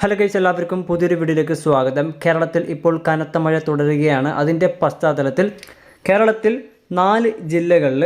Hello guys എല്ലാവർക്കും പുതിയൊരു വീഡിയോയിലേക്ക് സ്വാഗതം. കേരളത്തിൽ ഇപ്പോൾ കനത്ത മഴ തുടരുകയാണ്. അതിന്റെ പശ്ചാത്തലത്തിൽ കേരളത്തിൽ നാല് ജില്ലകളിൽ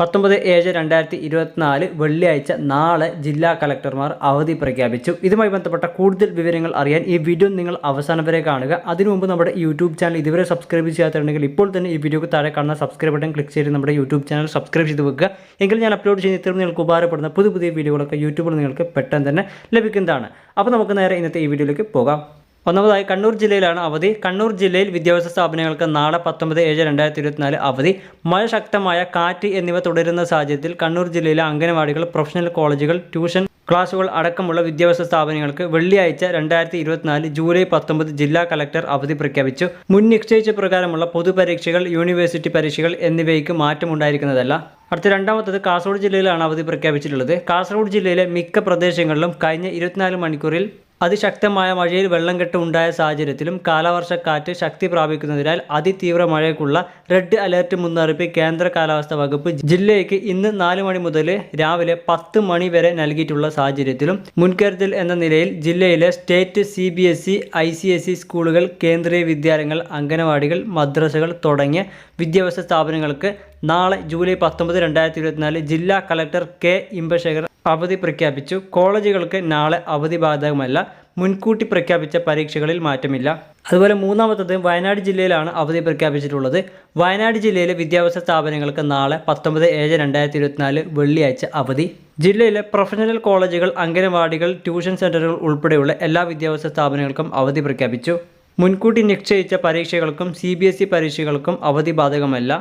പത്തൊമ്പത് ഏഴ് രണ്ടായിരത്തി ഇരുപത്തിനാല് വെള്ളിയാഴ്ച നാളെ ജില്ലാ കളക്ടർമാർ അവധി പ്രഖ്യാപിച്ചു. ഇതുമായി ബന്ധപ്പെട്ട കൂടുതൽ വിവരങ്ങൾ അറിയാൻ ഈ വീഡിയോ നിങ്ങൾ അവസാനം വരെ കാണുക. അതിനു മുമ്പ് നമ്മുടെ യൂട്യൂബ് ചാനൽ ഇതുവരെ സബ്സ്ക്രൈബ് ചെയ്യാത്തുണ്ടെങ്കിൽ ഇപ്പോൾ തന്നെ ഈ വീഡിയോക്ക് താഴെ കാണുന്ന സബ്സ്ക്രൈബ് ബട്ടൺ ക്ലിക്ക് ചെയ്ത് നമ്മുടെ യൂട്യൂബ് ചാനൽ സബ്സ്ക്രൈബ് ചെയ്ത് വെക്കുക. എങ്കിൽ ഞാൻ അപ്ലോഡ് ചെയ്യുന്ന ഇത്തരം നിങ്ങൾക്ക് ഉപകാരപ്പെടുന്ന പുതിയ പുതിയ വീഡിയോകളൊക്കെ യൂട്യൂബിൽ നിങ്ങൾക്ക് പെട്ടെന്ന് തന്നെ ലഭിക്കുന്നതാണ്. അപ്പോൾ നമുക്ക് നേരെ ഇന്നത്തെ ഈ വീഡിയോയിലേക്ക് പോകാം. ഒന്നാമതായി കണ്ണൂർ ജില്ലയിലാണ് അവധി. കണ്ണൂർ ജില്ലയിൽ വിദ്യാഭ്യാസ സ്ഥാപനങ്ങൾക്ക് നാളെ പത്തൊമ്പത് ഏഴ് രണ്ടായിരത്തി ഇരുപത്തിനാല് അവധി. മഴ ശക്തമായ കാറ്റ് എന്നിവ തുടരുന്ന സാഹചര്യത്തിൽ കണ്ണൂർ ജില്ലയിലെ അംഗനവാടികൾ പ്രൊഫഷണൽ കോളേജുകൾ ട്യൂഷൻ ക്ലാസുകൾ അടക്കമുള്ള വിദ്യാഭ്യാസ സ്ഥാപനങ്ങൾക്ക് വെള്ളിയാഴ്ച രണ്ടായിരത്തി ഇരുപത്തിനാല് ജൂലൈ പത്തൊമ്പത് ജില്ലാ കലക്ടർ അവധി പ്രഖ്യാപിച്ചു. മുൻ നിശ്ചയിച്ച പ്രകാരമുള്ള പൊതുപരീക്ഷകൾ യൂണിവേഴ്സിറ്റി പരീക്ഷകൾ എന്നിവയ്ക്ക് മാറ്റമുണ്ടായിരിക്കുന്നതല്ല. അടുത്ത രണ്ടാമത്തത് കാസർഗോഡ് ജില്ലയിലാണ് അവധി പ്രഖ്യാപിച്ചിട്ടുള്ളത്. കാസർഗോഡ് ജില്ലയിലെ മിക്ക പ്രദേശങ്ങളിലും കഴിഞ്ഞ ഇരുപത്തിനാല് മണിക്കൂറിൽ അതിശക്തമായ മഴയിൽ വെള്ളം കെട്ട് ഉണ്ടായ സാഹചര്യത്തിലും കാലവർഷക്കാറ്റ് ശക്തി പ്രാപിക്കുന്നതിനാൽ അതിതീവ്ര മഴയ്ക്കുള്ള റെഡ് അലർട്ട് മുന്നറിയിപ്പ് കേന്ദ്ര കാലാവസ്ഥാ വകുപ്പ് ജില്ലയ്ക്ക് ഇന്ന് നാല് മണി മുതൽ രാവിലെ പത്ത് മണി വരെ നൽകിയിട്ടുള്ള സാഹചര്യത്തിലും മുൻകരുതൽ എന്ന നിലയിൽ ജില്ലയിലെ state C B S E I C S E സ്കൂളുകൾ കേന്ദ്രീയ വിദ്യാലയങ്ങൾ അംഗനവാടികൾ മദ്രസകൾ തുടങ്ങിയ വിദ്യാഭ്യാസ സ്ഥാപനങ്ങൾക്ക് നാളെ ജൂലൈ പത്തൊമ്പത് രണ്ടായിരത്തി ഇരുപത്തിനാല് ജില്ലാ കളക്ടർ കെ ഇമ്പശേഖർ അവധി പ്രഖ്യാപിച്ചു. കോളേജുകൾക്ക് നാളെ അവധി ബാധകമല്ല മുൻകൂട്ടി പ്രഖ്യാപിച്ച പരീക്ഷകളിൽ മാറ്റമില്ല. അതുപോലെ മൂന്നാമത്തത് വയനാട് ജില്ലയിലാണ് അവധി പ്രഖ്യാപിച്ചിട്ടുള്ളത്. വയനാട് ജില്ലയിലെ വിദ്യാഭ്യാസ സ്ഥാപനങ്ങൾക്ക് നാളെ പത്തൊമ്പത് ഏഴ് രണ്ടായിരത്തി ഇരുപത്തിനാല് വെള്ളിയാഴ്ച അവധി. ജില്ലയിലെ പ്രൊഫഷണൽ കോളേജുകൾ അംഗനവാടികൾ ട്യൂഷൻ സെന്ററുകൾ ഉൾപ്പെടെയുള്ള എല്ലാ വിദ്യാഭ്യാസ സ്ഥാപനങ്ങൾക്കും അവധി പ്രഖ്യാപിച്ചു. മുൻകൂട്ടി നിശ്ചയിച്ച പരീക്ഷകൾക്കും സി ബി എസ് ഇ പരീക്ഷകൾക്കും അവധി ബാധകമല്ല.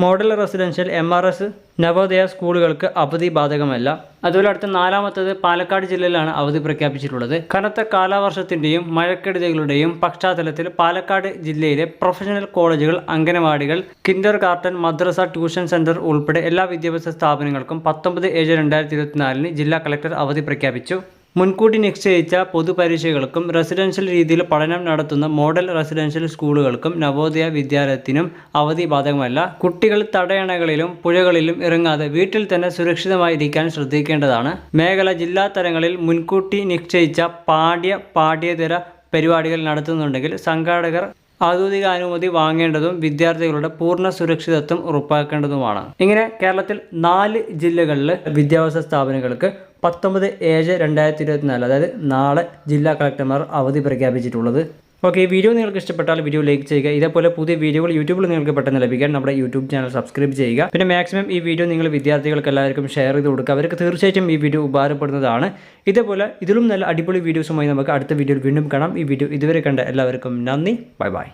Model residential M R S Navodaya സ്കൂളുകൾക്ക് അവധി ബാധകമല്ല. അതുപോലെ അടുത്ത നാലാമത്തത് പാലക്കാട് ജില്ലയിലാണ് അവധി പ്രഖ്യാപിച്ചിട്ടുള്ളത്. കനത്ത കാലാവർഷത്തിന്റെയും മഴക്കെടുതികളുടെയും പശ്ചാത്തലത്തിൽ പാലക്കാട് ജില്ലയിലെ പ്രൊഫഷണൽ കോളേജുകൾ അംഗനവാടികൾ കിൻഡർ ഗാർട്ടൻ മദ്രസ ട്യൂഷൻ സെന്റർ ഉൾപ്പെടെ എല്ലാ വിദ്യാഭ്യാസ സ്ഥാപനങ്ങൾക്കും പത്തൊമ്പത് ഏഴ് രണ്ടായിരത്തി ഇരുപത്തിനാലിന് ജില്ലാ കളക്ടർ അവധി പ്രഖ്യാപിച്ചു. മുൻകൂട്ടി നിശ്ചയിച്ച പൊതുപരീക്ഷകൾക്കും റെസിഡൻഷ്യൽ രീതിയിൽ പഠനം നടത്തുന്ന മോഡൽ റെസിഡൻഷ്യൽ സ്കൂളുകൾക്കും നവോദയ വിദ്യാലയത്തിനും അവധി ബാധകമല്ല. കുട്ടികൾ തടയണകളിലും പുഴകളിലും ഇറങ്ങാതെ വീട്ടിൽ തന്നെ സുരക്ഷിതമായിരിക്കാൻ ശ്രദ്ധിക്കേണ്ടതാണ്. മേഖല ജില്ലാ തലങ്ങളിൽ മുൻകൂട്ടി നിശ്ചയിച്ച പാഠ്യ പാഠ്യേതര പരിപാടികൾ നടത്തുന്നുണ്ടെങ്കിൽ സംഘാടകർ ഔദ്യോഗിക അനുമതി വാങ്ങേണ്ടതും വിദ്യാർത്ഥികളുടെ പൂർണ സുരക്ഷിതത്വം ഉറപ്പാക്കേണ്ടതുമാണ്. ഇങ്ങനെ കേരളത്തിൽ നാല് ജില്ലകളിൽ വിദ്യാഭ്യാസ സ്ഥാപനങ്ങൾക്ക് പത്തൊമ്പത് ഏഴ് രണ്ടായിരത്തി ഇരുപത്തിനാല് അതായത് നാളെ ജില്ലാ കളക്ടർമാർ അവധി പ്രഖ്യാപിച്ചിട്ടുള്ളത് ഓക്കെ ഈ വീഡിയോ നിങ്ങൾക്ക് ഇഷ്ടപ്പെട്ടാൽ വീഡിയോ ലൈക്ക് ചെയ്യുക. ഇതേപോലെ പുതിയ വീഡിയോകൾ യൂട്യൂബിൽ നിങ്ങൾക്ക് പെട്ടെന്ന് ലഭിക്കാൻ നമ്മുടെ യൂട്യൂബ് ചാനൽ സബ്സ്ക്രൈബ് ചെയ്യുക. പിന്നെ മാക്സിമം ഈ വീഡിയോ നിങ്ങൾ വിദ്യാർത്ഥികൾക്ക് എല്ലാവർക്കും ഷെയർ ചെയ്ത് കൊടുക്കുക. അവർക്ക് തീർച്ചയായിട്ടും ഈ വീഡിയോ ഉപകാരപ്പെടുന്നതാണ്. ഇതേപോലെ ഇതിലും നല്ല അടിപൊളി വീഡിയോസുമായി നമുക്ക് അടുത്ത വീഡിയോയിൽ വീണ്ടും കാണാം. ഈ വീഡിയോ ഇതുവരെ കണ്ട എല്ലാവർക്കും നന്ദി. Bye bye.